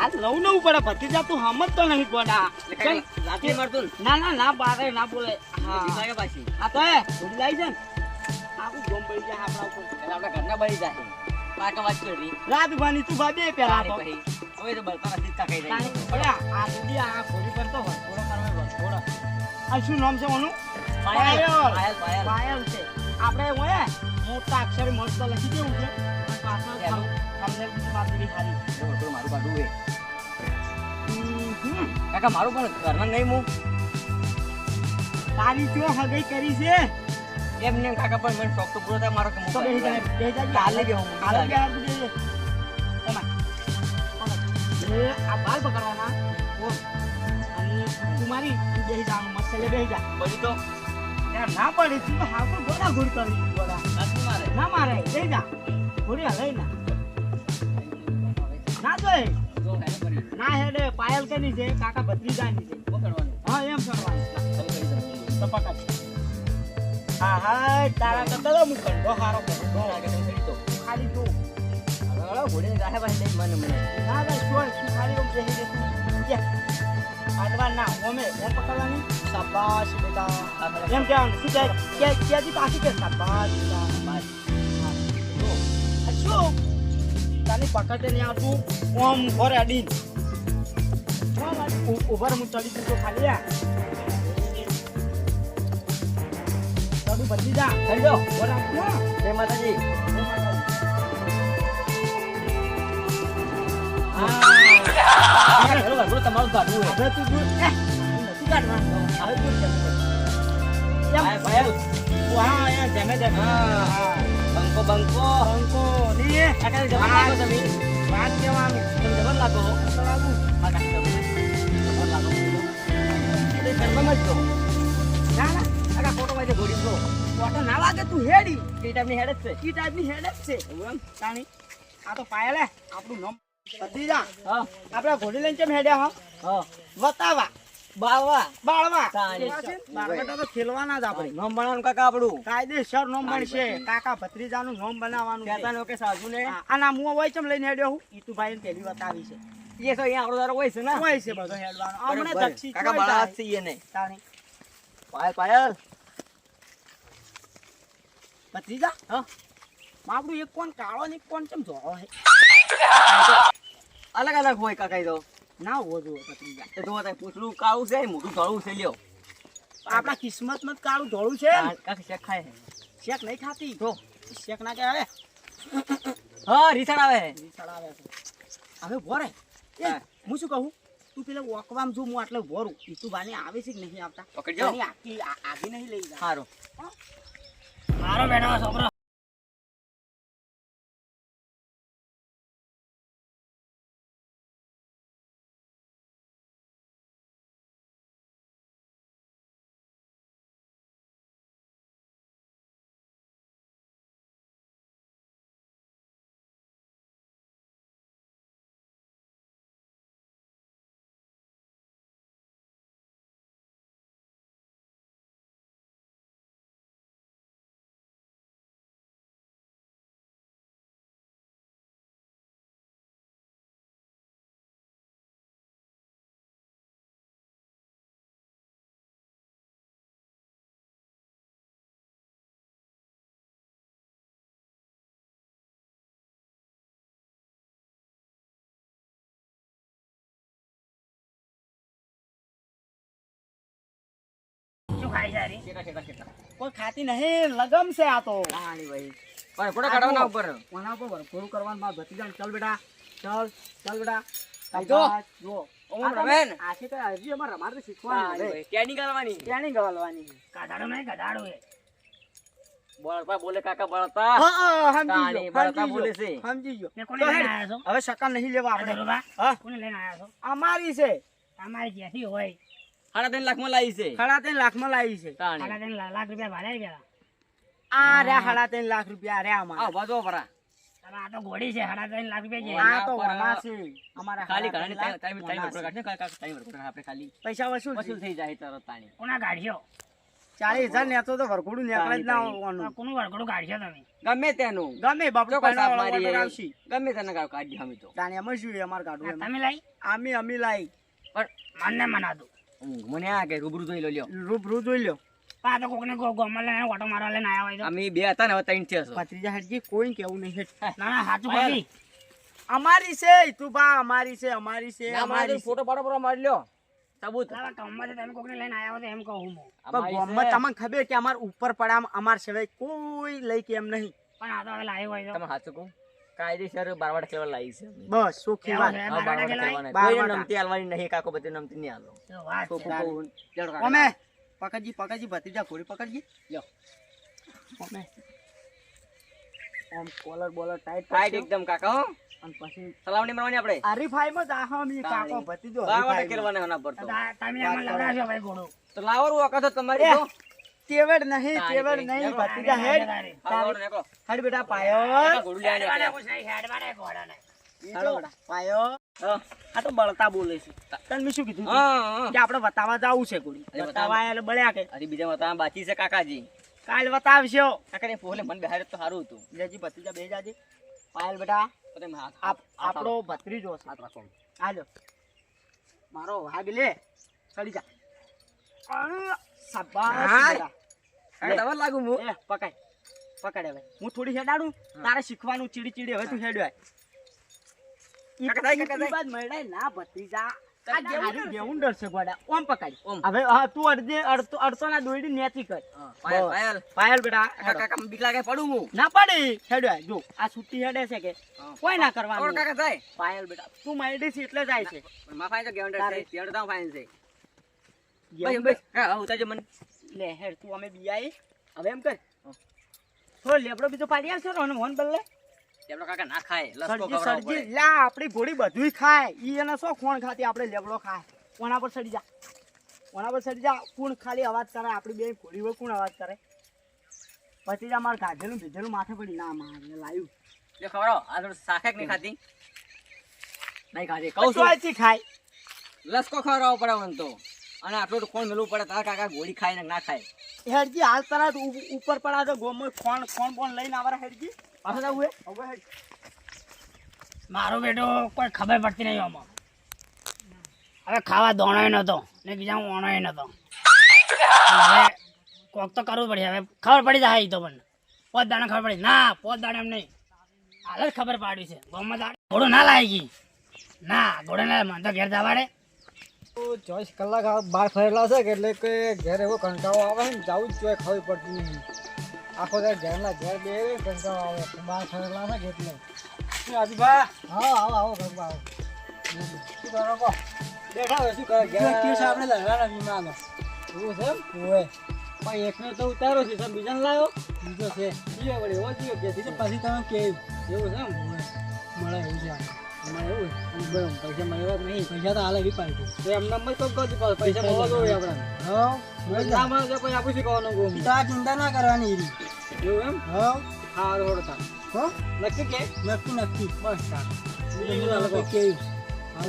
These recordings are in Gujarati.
હાથ લઉં નવું પડે ભત્રીજા તું સમજતો નહીં ગોડા મારતું ને? ના ના બારે ના બોલે. હા. પાછી. આ તો એ ભૂલી જાય આખું ગોમ પડી જાય આપણા ઉપર. આપણા ઘરના બળી જાય. પાકા વાત કરી. રાત ભાની તું ભાબે પેલા તો. હવે તો બળતા નથી ચકાઈ જાય. તાણી પડ્યા આ સુધી આ ખોરી પર તો આ શું નામ છે ઓનું? પાયલ, પાયલ. પાયલ, છે. આપણે મોટા અક્ષરે મસ્ત લખી દેવું છે. પાછળ તમને વાત મારું બાજુ. કાકા મારું પણ ઘરમાં નહીં હું તારી જો હગઈ કરી છે. એમ ને કાકા પણ મને શોખ તો પૂરો થાય મારો કે તો બેસી જાય બેસી જાય કાલે ગયો હું કાલે એ આ બાલ પકડવાના. ઓ. અને તું મારી તું બેસી જા મસ્ત લે બેસી જા. બોલી તો? ના પડે તું તો હાવ ગોડા ગોડ કરી ગોડા નથી મારે. ના મારે બેસી જા. ઘોડી હલે ના ના જોઈ. ના હેડે પાયલ કેની છે? કાકા ભત્રીજાની છે. હા એમ કરવાનું તમે કરી દો. તો પકડ હા હા તારા કરતા તો હું કંડો હારો કંડો લાગે તો કરી દો. ખાલી તું ઘોડીને મને મને. ના ભાઈ શું શું ખાલી ઓમ બેસી દે. આડવા ના ઓમે ઓમ પકડવાની? શાબાશ બેટા. એમ કહેવાનું. શું કહે કે કેજી પાછી કે? શાબાશ આ શું તારી પકડે નહીં આવતું ઓમ ઘરે અડીન ઉભર હું ચડી જતો ખાલી આ ચડું બદલી જા કરી દો. બોલા જય માતાજી. તમારું કાઢવું. હવે તું એ નથી કાઢવાનું. હવે તું કેમ પાયલ, પાયલ. હા જમે જમે હા. હા. બંકો બંકો અંકો ની કાકા જબર લાગો તમે. વાત કહેવાની તમે જબર લાગો. તો લાગુ. હા, કાકા, જબર. લાગો. એ ઘરમાં જ છો. ના ના. કાકા ફોટો પાડે ઘોડી છો ફોટો ના લાગે તું હેડી. એ ટાઈપની હેડ જ છે. ઈ ટાઈપની હેડ જ છે. એમ? તાણી આ તો પાયલ આપણું નામ ભત્રીજા હા આપણે ઘોડી લઈને કેમ હેડ્યા હા? હા. વતાવા. બાવા બાળવા. બાળવા તો ખેલવાના જ આપણે. નામ બનાવવાનું કાકા આપણું? કાયદેસર નામ બનશે. કાકા ભત્રીજાનું નામ બનાવવાનું કહેતા નો કે સાસુ ને હા, આ હોય ચમ લઈને હેડ્યો હું? ઈતુભાઈ ને પેલી બતાવી છે. એ તો અહીંયા આપણો દારો હોય છે ને? હોય છે બધો હેડવાનો. હમણાં બરોબર. કાકા જોઈ બાળા જાય. જ તાણી. પાયલ પાયલ. ભત્રીજા? હા. આપણું એક કોણ કાળો ને એક કોણ ચમ ધોળો હે અલગ અલગ હોય કાકા તો. ના હોવો જોઈએ ભત્રીજા એ તો તારે પૂછડું કાળું છે મોટું ધોળું છે લ્યો. આપણા કિસ્મતમાં જ કાળું ધોળું છે. શેક ખાય શેક નહીં ખાતી. તો શેક ના કહેવાય હા રીસાડ આવે છે. રીસાડ આવે હવે ભોરે હું. શું કહું? તું પેલા વોકવામ જો હું આટલે ભોરું તું બાને આવે છે કે નહીં આવતા? પકડજો. એની આખી આગી નહીં લઈ જા. સારું મારો બેઠો છોકરો. કોઈ ખાતી નહીં લગમ છે આ તો. તાણી ભાઈ પણ ફોટો કાઢવાના ઉપર? કોના પર ભરપૂર કરવાનું મારા ભત્રીજાને ચાલ બેટા. ચાલ ચાલ બેટા. આઈ જો ઓમ આ તો રમે ને. આ છે તો હજી અમારે શીખવાનું નહીં એ. બોલે કાકા બળતા. સમજી ગયો, બોલે છે. સમજી ગયો. હવે નહીં લેવા આપણે. કોને લઈને? અમારી છે. જ્યાંથી હોય. સાડા ત્રણ લાખમાં લાવી છે. સાડા ત્રણ લાખમાં લાવી છે. સાડા ત્રણ લાખ રૂપિયા ભાડે ગયા. આ રે સાડા ત્રણ લાખ રૂપિયા આ અમારા. બાજુ પરા તમે આ તો ઘોડી છે સાડા ત્રણ લાખ રૂપિયા છે આ તો પર- છે. અમારા ખાલી સાડા ઘણાની ટાઈમ ટાઈમ વના ઉપર છે. કાઢશે કાકા ટાઈમ આપણે ખાલી. પૈસા વસૂલ વસૂલ થઈ જાય તરત તાણી. કોના ગાડ્યો ચાલીસ હજાર નેતો તો વરઘોડું નીકળે જ ના તાણી, કોનું વરઘોડું કાઢશો તમે? ગમે તેનું. ગમે બાપડો. આવશે. ગમે તેને કાઢ- અમે તો. તાણી એમાં શું છે અમારે કાઢવું તમે લાઈ. અમે અમી લાઈ. મન ને મનાતું. હું- મને આ કે રૂબરૂ જોઈ લો લ્યો. રૂબરૂ જોઈ લ્યો આ તો કોકને ગો- લઈને ઓટો મારવા લઈને આવ્યા હોય અમે બે હતા ને હવે ત્રણ થયા છો. ભત્રીજા હેઠજી કોઈ કેવું નહીં હેઠ. ના ના સાચું પાયલ. અમારી છે તું બા અમારી છે અમારી છે અમારી. ફોટો પાડો પાડો મારી લ્યો. સબૂત તમે કોકને લઈને આવ્યા હોય તો એમ કહું હું. પણ. તમને ખબર કે અમાર ઉપર પડા અમાર સિવાય કોઈ લઈ કે એમ નહીં. પણ આ તો હવે લાવ્યો હોય તમે સાચું કહું? કાયદેસર બારવાડ ખેલવા લાવી છે. બસ સુખી વાત બારવાડા? ખેલવાના. બારવાડા. નમતી આલવાની નહીં કાકો બધી નમતી નહીં કાકા. અમે પકડજી પકડજી ભતીજા ઘોડી પકડજી લ્યો. અમે આમ કોલર બોલર ટાઈટ ટાઈટ એકદમ કાકા હો અને પછી સલાવણી મારવાની આપણે હરીફાઈ માં જાહો અમે કાકો ભતીજો બારવાડ. ખેલવાના હોના પર તો તમે અમને લડાશો ભાઈ ઘોડું તો લાવો રૂ વખત તમારી તેવડ નહીં તેવડ નહીં ભત્રીજા હેડ. હેડ બેટા પાયો. પાયો. આ તો બળતા બોલે છે. તને શું કીધું. કે આપણે વતાવા જવું છે કોડી વતાવા એટલે બળ્યા કે. હજી બીજા બતાવવા બાકી છે કાકાજી. કાલ વતાવશો. કાકાને પોલે મને બેહાડે તો સારું હતું. લેજી ભત્રીજા બે જાજી. પાયલ બેટા આપણો ભત્રીજો છે. હાલો. મારો વાઘ લે. ચડી જા. શાબાશ બેટા. તમારે લાગુ હું. એ પકડ. પકડ હવે. હું થોડી હેડાડું. તારે શીખવાનું ચીડી ચીડી હવે તું હેડવાય ના ભત્રીજા તું લે હેડ તું અમે બિયાઈ હવે એમ કર. થોડો લેબડો બીજો પાડી આવશે ને મોહન બલ્લે લેબડો કાકા ના ખાય લસકો સરજી લા આપણી ઘોડી બધુંય ખાય. ઈ એને શું કોણ ખાતી આપણે લેબડો ખાય? કોના પર સડી જા? કોના પર સડી જા? કોણ ખાલી અવાજ કરે? આપણી બે ઘોડી હોય કોણ અવાજ કરે? પછી જા માર ગાધેલું ભીધેલું માથે પડી. ના મારે લાયું. લે ખવડાવો. આ થોડું શાકે કે નહીં ખાતી નહીં ખાતી કહું છું. ખાય. લસકો ખવડાવવો પડે મને તો. અને આટલું કોણ મેળવું પડે તારા કાકા ગોળી ખાય ને ના ખાય. હેડજી હાલ તારા ઉપર પડા તો ગોમો ફોન ફોન ફોન લઈને આવરા હેડજી. પાછા જાવ હવે હેડ. મારો બેટો કોઈ ખબર પડતી નહીં આમાં. હવે ખાવા દોણોય નતો ને બીજા ઓણોય નતો. હવે કોક તો કરવું પડે હવે ખબર પડી જાય તો પણ. પોત દાણા ખબર પડી. ના પોત દાડે એમ નહીં. હાલ જ ખબર પાડી છે. ગોમમાં દાડે ઘોડો ના લાગી. ના ઘોડો ના મને તો ઘેર જવાડે ચોવીસ કલાક બહાર ફરેલા છે કે એટલે કે ઘેર એવો કંટાળો આવે ને જવું જ જોઈએ ખબર પડતી નહીં. આખો દાડો ઘેરના ઘેર બે કંટાળો આવે બહાર ફરેલા છે એટલે? આજુબા? હા આવો આવો ઘરમાં આવો. શું કરો કહો બેઠા હોય શું કરે? ઘેર કેસ આપણે લડવાના વિમાનો એવું છે હોય પણ એકને તો ઉતારો છે બીજાને લાવો બીજો છે. જીવે વળી એવો જીવે કે પછી તમે કે એવું છે મળે એવું છે મળે એવું અને બરાબર પૈસા મળ્યા જ નહીં. પૈસા તો હાલે એવી પાર્ટી. તો એમને એમ જ કોક કહું પૈસા મળવા જોઈએ આપણે હા ના મળે તો પછી આપણે શું કહેવાનું ગોમ? તો ચિંતા ના કરવાની એવું. એમ? હા હા રોડ તા હો? નક્કી કે? નક્કી નક્કી. બસ તા બીજું અલગ કેવું?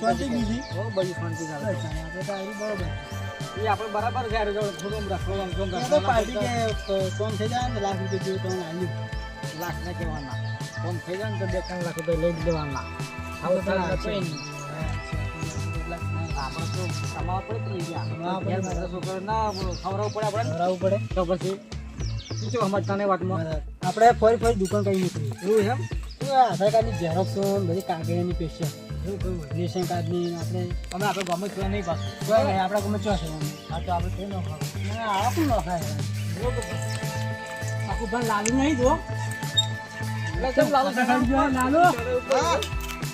શાંતિ બીજી? હો બધી શાંતિ ચાલે. આપણે તો આવી બરોબર. એ આપણે બરાબર છે અરે થોડું રાખવાનું કોમ તો પાર્ટી કે કોમ થઈ જાય ને લાખ રૂપિયા જેવું તો લાખ ના કહેવાના. કોમ થઈ જાય ને તો બે ત્રણ લાખ રૂપિયા લઈ જ દેવાના કોઈ આપણે આપણે આપણે ફરી ફરી દુકાન કઈ નીકળી એવું એમ? આધાર કાર્ડની ઝેરોક્સ બધી કાગળની પેશિયલ રેશન કાર્ડની આપણે અમે આપણે ગમે છો નહીં પાછું. કોઈ ગમે છો છે. આ તો આપણે કઈ આપણું આખું ભાઈ લાલુ નહીં જો લાલુ. લાલુ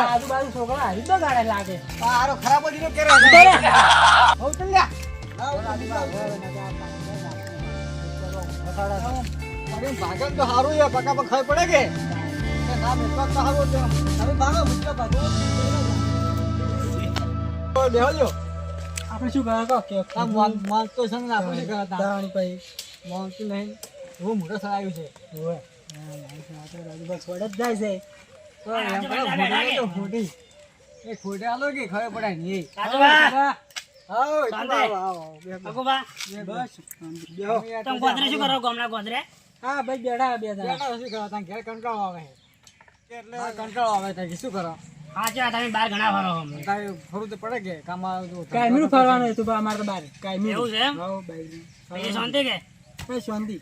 આજુબાજુ છોકરા હરી તો લાગે હારો ખરાબ જ કરે હો તો અરે ભાગે તો સારું છે? પકા પર ખબર પડે કે કે સારું આપણે શું કરે કે આ મોન મોન તો છે ને આપણે શું કરે દાણી ભાઈ મોન તો નહીં બહુ મોટો આવ્યું છે. ઓએ બસ વડ જ જાય છે. તો એમ કરો તો એ ફોડે આલો કે ખબર પડે નહીં. રાજુભા આવો શાંતિ. આવો આવો બસ. તમે ગોદરે શું કરો ગામના ગોદરે? હા ભાઈ બેઠા બે જણા. બેઠા શું કરો? ઘેર કંટાળો આવે. એટલે કંટાળો આવે તાર શું કરો? હા ચા તમે બહાર ઘણા ફરો છો તારે ફરવું તો પડે કે કામ કાયમી ફરવાનું હતું અમારે તો બાર કાયમી એવું છે એમ? હો બાઈ શાંતિ કે? શાંતિ.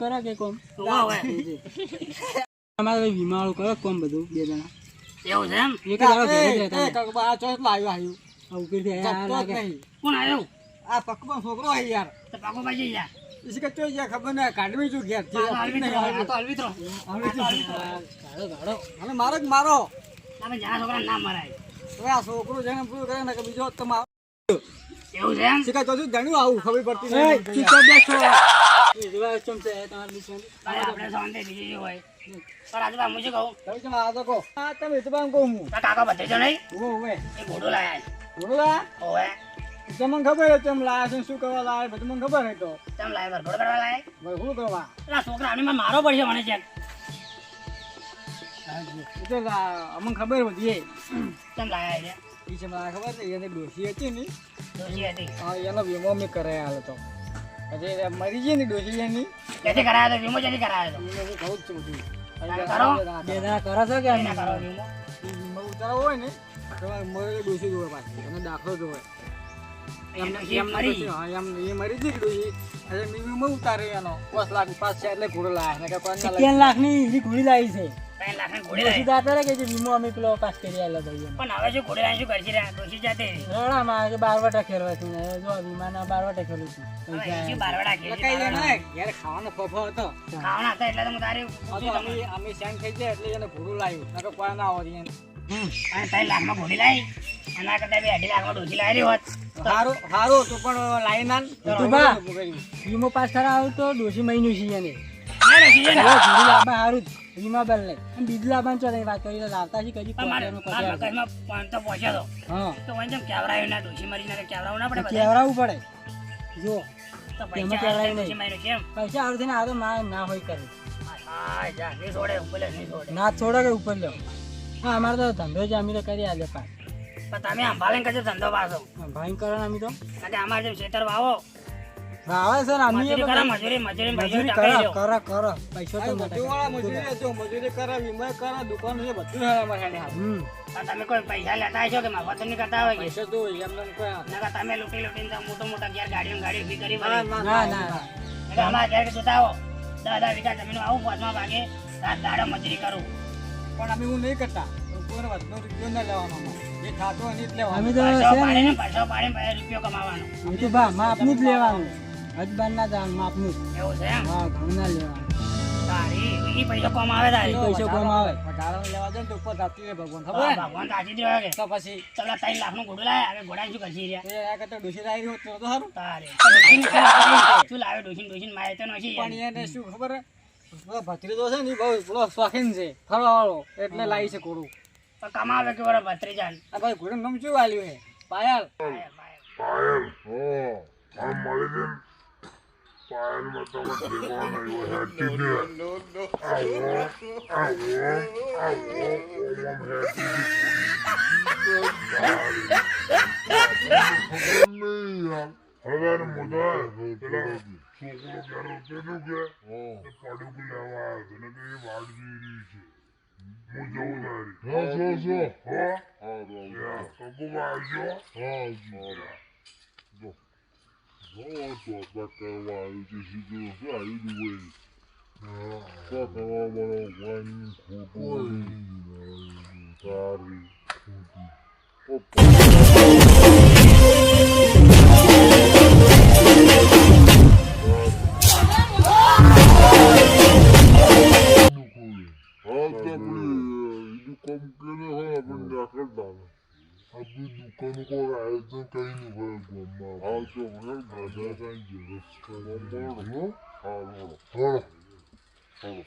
કરે કે કોમ? હોય. અમારે ભાઈ કરો કોમ બધું બે જણા. એવું છે એમ? એક દાડો ભેગા જ રહેતા કાકા, આ ચોથ લાવ્યો આવ્યું આ ઉપરથી આ ચપતો લાગે. કોણ આવ્યું આ પક્કમાં છોકરો છે યાર. તો પાકો બાજી જા. ઇસી કે ચોઈ ગયા ખબર નહીં કાઢવી છું ઘેર આ આ તો અલવિત્રો. ગાળો ગાળો. અને મારો જ મારો. તમે જ્યાં છોકરા ના મરાય. હવે આ છોકરો છે ને કરે ને કે બીજો તમારો. એવું છે એમ? તો જાણ્યું આવું ખબર પડતી નહીં. તમારે આપણે શાંતિ બીજી હોય. પણ હું કહું. તમે આ તો કહો. હા તમે તો કહું હું. તારા કાકા ભત્રીજો નહીં. ઊભો ઉભે. એ ઘોડું લાયા બોલા ઓવે. તમને ખબર છે તેમ લાયા છે શું કરવા લાયા બધું મને ખબર છે તો. તેમ લાયા ભરભર કરવા લાયા ભાઈ શું કરવા? છોકરા આની મારો પડશે મને છે તો અમને ખબર એ. તેમ લાયા છે? મને ખબર છે એને ડોસી હતી ને. ડોસી હતી. હા એનો વીમો મેં કરાય હાલ તો. પછી મરી ગઈ ને ડોસી એની. કરાયો તો વીમો ક્યાંથી કરાયો તો. હું કહું જ છું બધું. કરો? બે કરો છો કે કરો. હોય ને તો મરેલી ડોસી જોવે પાછી એનો દાખલો જોવે. અમે પેલો પાસ કરી આલો ભાઈ એમ. પણ હવે શું ઘોડી લાવી શું કરશે રે? ડોશી જાતે. રહી. રડા માં કે બાર વટા ખેલવાથી જો વીમા ના બાર વટા ખેલું છું. હવે પૈસા શું બારવડા ખેંચી લકાઈ દે બારવડા. ને ઘેર ખાવાનો ફફો હતો. ખાવાના હતા એટલે તો હું તારી આ તો અમે અમે સેન થઈ જાય એટલે એને ઘોડું લાવ્યું. ત્રણ લાખમાં ઘોડી લાવી. આ કરતા બે અઢી લાખમાં ડોશી લાવી હોત. સારું સારું તું પણ લાવી ના તું બા. વીમો પાસ કરાવ તો ડોસી મહિનું છે એને. ના પડે જો. પૈસા આ તો ના હોય કરે. ના છોડો કે ઉપર લો હા અમારે તો ધંધો જ અમે તો કરી આલે પાસ પણ તમે સંભાળીને કરજો ધંધો પાછો. ભયંકર કરો અમે તો. કે અમારે જેમ ખેતર વાવો. આવે છે ને અમે કરા મજૂરી મજૂરી મજૂરી કરા કરા કરો. પૈસો તો ટકે. મજૂરી જો મજૂરી કરા વીમા કરા દુકાન છે બધું અમારે હાડે હમ. તમે કોઈ પૈસા લેતા હશો કે મફત નહીં કરતા હોય કે? પૈસા તો એમને એમ કોઈ ના તમે લૂંટી લૂંટીને તો મોટો મોટા ઘેર ગાડીઓ ગાડી ઊભી કરી ના, ના ના એટલે અમારા ઘેર જોતા આવો દસ દસ જમીન આવું પાંચમા ભાગે રાત દાડો મજૂરી કરું. પણ અમે હું નહીં કરતા. વધનો રૂપિયો ના લેવાનો જે થાતો હોય જ લેવાનો. અમે તો છે ને પાછો પાડીને રૂપિયો કમાવાનો. અમે તો ભા માપનું જ લેવાનું. હજબાન ના જવાનું માપનું. એવું છે હા ઘણું ના લેવાનું. તારી પૈસા પૈસો. લેવા જાય ને તો ઉપર રહે ભગવાન ખબર ભગવાન કે. તો પછી ચલો ત્રણ લાખનું ઘોડું લાયા હવે ઘોડા શું કરશી રહ્યા એ કરતા તો સારું તારે. શું લાવે ડોશીને મારે તો નથી પણ એને શું ખબર ભત્રીજો છે ને બહુ પેલો શોખીન છે ફરવા વાળો એટલે લાવી છે પણ કમાવે કે બરો ભત્રીજાન આ ભાઈ ઘોડું નામ શું વાલ્યું હે? પાયલ. પાયલ, હો. આ મળી દે પાયલમાં તમે ઠેકાણ આવ્યો હેઠી દે આવો આવો આવો ઓમ હેઠી હવે મુદા પેલા છોકરો બેરો પેલું કે તે પડુક લેવા આવ્યો ને તે વાડ જોઈ રહી છે. હું જઉં તારી જો જો જો હો પગુ આવજો જો આપણી દુકાન Presidente aí no Guamá. Ah, que eu vou ganhar. Vamos embora. Fala. Fala. Fala.